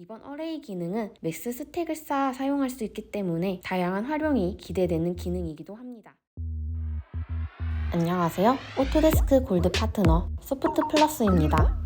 이번 어레이 기능은 맥스 스택을 쌓아 사용할 수 있기 때문에 다양한 활용이 기대되는 기능이기도 합니다. 안녕하세요. 오토데스크 골드 파트너 소프트 플러스입니다.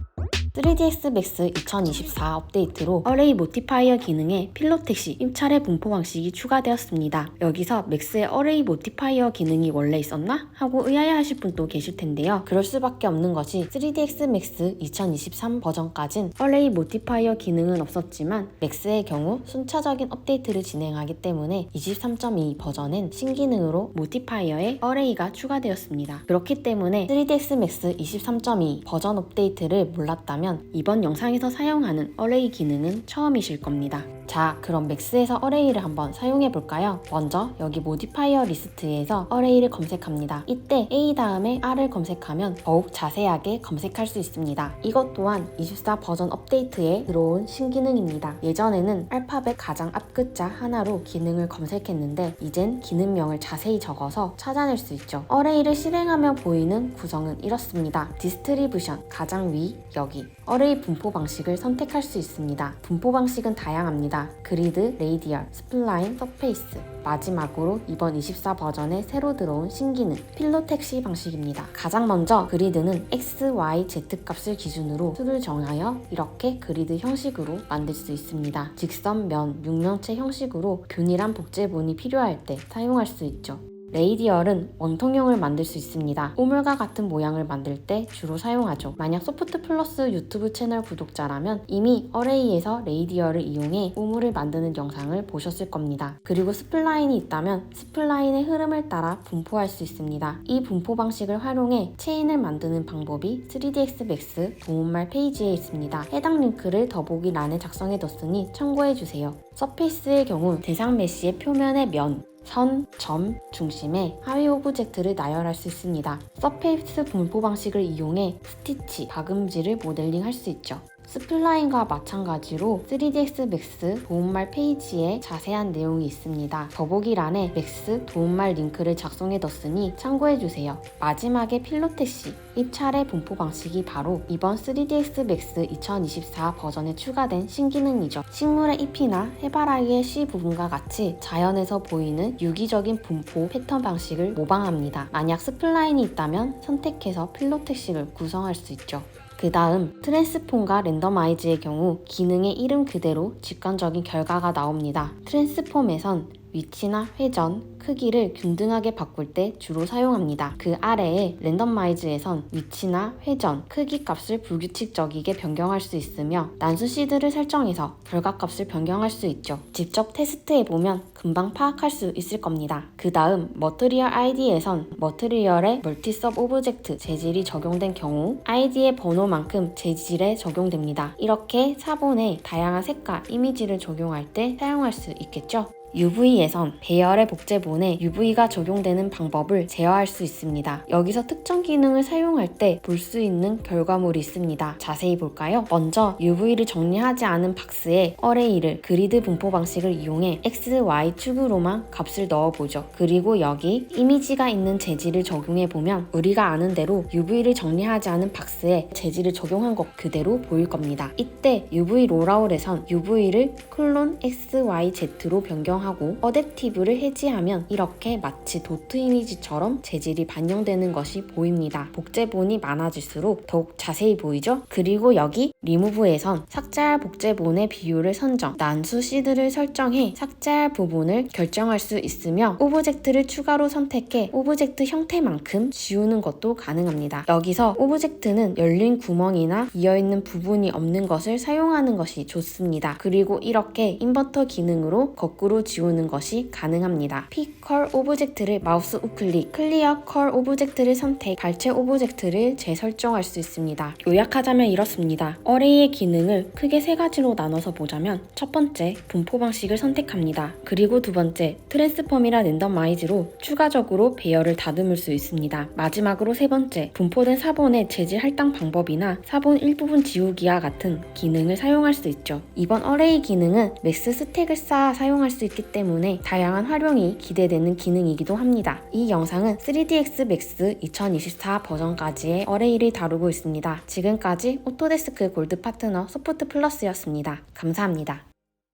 3ds 맥스 2024 업데이트로 어레이 모티파이어 기능에 필로텍시 임차례 분포 방식이 추가되었습니다. 여기서 맥스의 어레이 모티파이어 기능이 원래 있었나? 하고 의아해하실 분도 계실 텐데요. 그럴 수밖에 없는 것이 3ds 맥스 2023 버전까진 어레이 모티파이어 기능은 없었지만 맥스의 경우 순차적인 업데이트를 진행하기 때문에 23.2 버전엔 신기능으로 모티파이어에 어레이가 추가되었습니다. 그렇기 때문에 3ds 맥스 23.2 버전 업데이트를 몰랐다면 이번 영상에서 사용하는 어레이 기능은 처음이실 겁니다. 자, 그럼 맥스에서 어레이를 한번 사용해 볼까요? 먼저 여기 모디파이어 리스트에서 어레이를 검색합니다. 이때 A 다음에 R을 검색하면 더욱 자세하게 검색할 수 있습니다. 이것 또한 24 버전 업데이트에 들어온 신기능입니다. 예전에는 알파벳 가장 앞글자 하나로 기능을 검색했는데 이젠 기능명을 자세히 적어서 찾아낼 수 있죠. 어레이를 실행하며 보이는 구성은 이렇습니다. 디스트리뷰션 가장 위 여기 어레이 분포 방식을 선택할 수 있습니다. 분포 방식은 다양합니다. 그리드, 레이디얼, 스플라인, 서페이스. 마지막으로 이번 24 버전에 새로 들어온 신기능 필로 택시 방식입니다. 가장 먼저 그리드는 X, Y, Z 값을 기준으로 수를 정하여 이렇게 그리드 형식으로 만들 수 있습니다. 직선, 면, 육면체 형식으로 균일한 복제본이 필요할 때 사용할 수 있죠. 레이디얼은 원통형을 만들 수 있습니다. 오물과 같은 모양을 만들 때 주로 사용하죠. 만약 소프트 플러스 유튜브 채널 구독자라면 이미 어레이에서 레이디얼을 이용해 오물을 만드는 영상을 보셨을 겁니다. 그리고 스플라인이 있다면 스플라인의 흐름을 따라 분포할 수 있습니다. 이 분포 방식을 활용해 체인을 만드는 방법이 3ds max 도움말 페이지에 있습니다. 해당 링크를 더보기란에 작성해뒀으니 참고해주세요. 서페이스의 경우 대상 메시의 표면의 면, 선, 점, 중심에 하위 오브젝트를 나열할 수 있습니다. 서페이스 분포 방식을 이용해 스티치, 박음질을 모델링할 수 있죠. 스플라인과 마찬가지로 3ds 맥스 도움말 페이지에 자세한 내용이 있습니다. 더보기란에 맥스 도움말 링크를 작성해뒀으니 참고해주세요. 마지막에 필로테시 입차례 분포 방식이 바로 이번 3ds 맥스 2024 버전에 추가된 신기능이죠. 식물의 잎이나 해바라기의 씨 부분과 같이 자연에서 보이는 유기적인 분포 패턴 방식을 모방합니다. 만약 스플라인이 있다면 선택해서 필로텍식을 구성할 수 있죠. 그 다음 트랜스폼과 랜더마이즈의 경우 기능의 이름 그대로 직관적인 결과가 나옵니다. 트랜스폼에선 위치나 회전, 크기를 균등하게 바꿀 때 주로 사용합니다. 그 아래에 랜덤마이즈에선 위치나 회전, 크기 값을 불규칙적이게 변경할 수 있으며 난수 시드를 설정해서 결과 값을 변경할 수 있죠. 직접 테스트해보면 금방 파악할 수 있을 겁니다. 그 다음 머트리얼 ID에선 머트리얼의 멀티섭 오브젝트 재질이 적용된 경우 ID의 번호만큼 재질에 적용됩니다. 이렇게 사본에 다양한 색과 이미지를 적용할 때 사용할 수 있겠죠. UV에선 배열의 복제본에 UV가 적용되는 방법을 제어할 수 있습니다. 여기서 특정 기능을 사용할 때 볼 수 있는 결과물이 있습니다. 자세히 볼까요? 먼저 UV를 정리하지 않은 박스에 어레이를 그리드 분포 방식을 이용해 X, Y 축으로만 값을 넣어보죠. 그리고 여기 이미지가 있는 재질을 적용해보면 우리가 아는 대로 UV를 정리하지 않은 박스에 재질을 적용한 것 그대로 보일 겁니다. 이때 UV 롤아웃에선 UV를 클론 X, Y, Z로 변경 하고 어댑티브를 해지하면 이렇게 마치 도트 이미지처럼 재질이 반영되는 것이 보입니다. 복제본이 많아질수록 더욱 자세히 보이죠? 그리고 여기 리무브에선 삭제할 복제본의 비율을 선정, 난수 시드를 설정해 삭제할 부분을 결정할 수 있으며 오브젝트를 추가로 선택해 오브젝트 형태만큼 지우는 것도 가능합니다. 여기서 오브젝트는 열린 구멍이나 비어있는 부분이 없는 것을 사용하는 것이 좋습니다. 그리고 이렇게 인버터 기능으로 거꾸로 지우 는 것이 가능합니다. 픽컬 오브젝트를 마우스 우클릭, 클리어 컬 오브젝트를 선택, 발체 오브젝트를 재설정할 수 있습니다. 요약하자면 이렇습니다. 어레이의 기능을 크게 세 가지로 나눠서 보자면 첫 번째, 분포 방식을 선택합니다. 그리고 두 번째, 트랜스폼이나 랜덤마이즈로 추가적으로 배열을 다듬을 수 있습니다. 마지막으로 세 번째, 분포된 사본의 재질 할당 방법이나 사본 일부분 지우기와 같은 기능을 사용할 수 있죠. 이번 어레이 기능은 맥스 스택을 쌓아 사용할 수 있다 있기 때문에 다양한 활용이 기대되는 기능이기도 합니다. 이 영상은 3ds Max 2024 버전까지의 어레이를 다루고 있습니다. 지금까지 오토데스크 골드 파트너 소프트 플러스였습니다. 감사합니다.